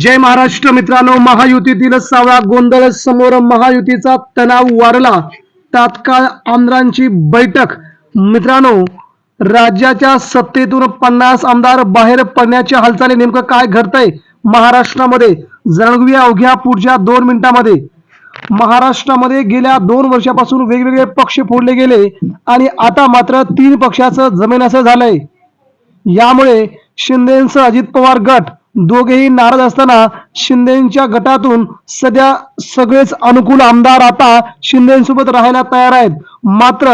जय महाराष्ट्र मित्रांनो महायुतीतील सावळा गोंधळ समोर महायुतीचा तणाव वाढला. तात्काळ आमदारांची बैठक. मित्रांनो राज्याच्या सत्तेतून पन्नास आमदार बाहेर पडण्याच्या हालचाली नेमकं काय घडतंय महाराष्ट्रामध्ये? जाणूया अवघ्या पुढच्या दोन मिनिटांमध्ये. महाराष्ट्रामध्ये गेल्या दोन वर्षापासून वेगवेगळे पक्ष फोडले गेले आणि आता मात्र तीन पक्षाचं जमीन असं झालंय. यामुळे शिंदेंचं अजित पवार गट दोघेही नाराज असताना शिंदेच्या गटातून सध्या सगळेच अनुकूल आमदार आता शिंदेसोबत राहायला तयार आहेत. मात्र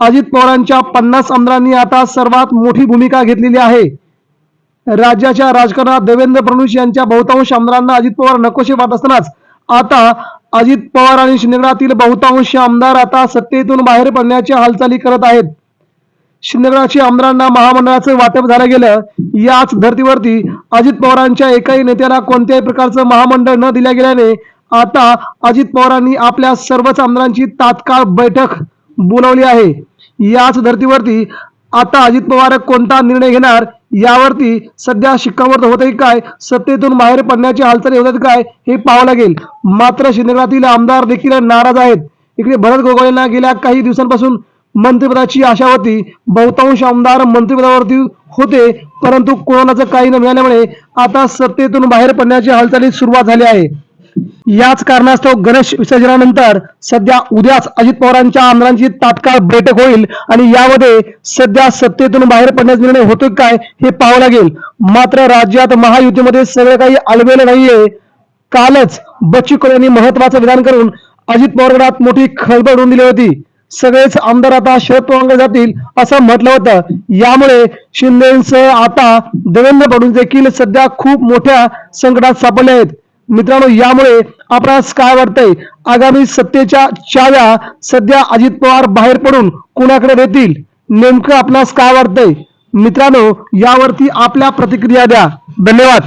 अजित पवारांच्या पन्नास आमदारांनी आता सर्वात मोठी भूमिका घेतलेली आहे. राज्याच्या राजकारणात देवेंद्र फडणवीस यांच्या बहुतांश आमदारांना अजित पवार नकोशे वाटत असतानाच आता अजित पवार आणि शिंदेगडातील बहुतांश आमदार आता सत्तेतून बाहेर पडण्याच्या हालचाली करत आहेत. शिंदेगडाची आमदारांना महामंडळाचं वाटप झालं गेलं. याच धर्तीवरती अजित पवारांच्या एकाही नेत्याला कोणत्याही प्रकारचं महामंडळ न दिल्या गेल्याने आता अजित पवारांनी आपल्या सर्वच आमदारांची तात्काळ बैठक बोलावली आहे. याच धर्तीवरती आता अजित पवार कोणता निर्णय घेणार? यावरती सध्या शिक्कामोर्तब होत आहे काय? सत्तेतून बाहेर पडण्याची हालचाली होत काय? हे पाहावं लागेल. मात्र शिंदेगडातील आमदार देखील नाराज आहेत. इकडे भरत गोगोळेंना गेल्या काही दिवसांपासून मंत्रिपदाची आशा होती बहुतांश आमदार मंत्रिपदावरती होते परंतु कोणाचं काही न मिळाल्यामुळे आता सत्तेतून बाहेर पडण्याची हालचाली सुरुवात झाली आहे. याच कारणास्तव गणेश विसर्जनानंतर सध्या उद्याच अजित पवारांच्या आमदारांची तात्काळ बैठक होईल आणि यामध्ये सध्या सत्तेतून बाहेर पडण्याचा निर्णय होतो काय हे पाहावं लागेल. मात्र राज्यात महायुतीमध्ये सगळं काही आलवेलं नाहीये. कालच बच्चू कडू यांनी महत्वाचं विधान करून अजित पवार गटात मोठी खळबळ होऊन दिली होती. सगळेच आमदार आता शरद पवार जातील असं म्हटलं होतं. यामुळे शिंदेसह आता देवेंद्र फडणवीस देखील सध्या खूप मोठ्या संकटात सापडले आहेत. मित्रांनो यामुळे आपणास काय वाटतंय? आगामी सत्तेच्या चाव्या सध्या अजित पवार बाहेर पडून कुणाकडे देतील नेमकं आपणास काय वाटतंय? मित्रांनो यावरती आपल्या प्रतिक्रिया द्या. धन्यवाद.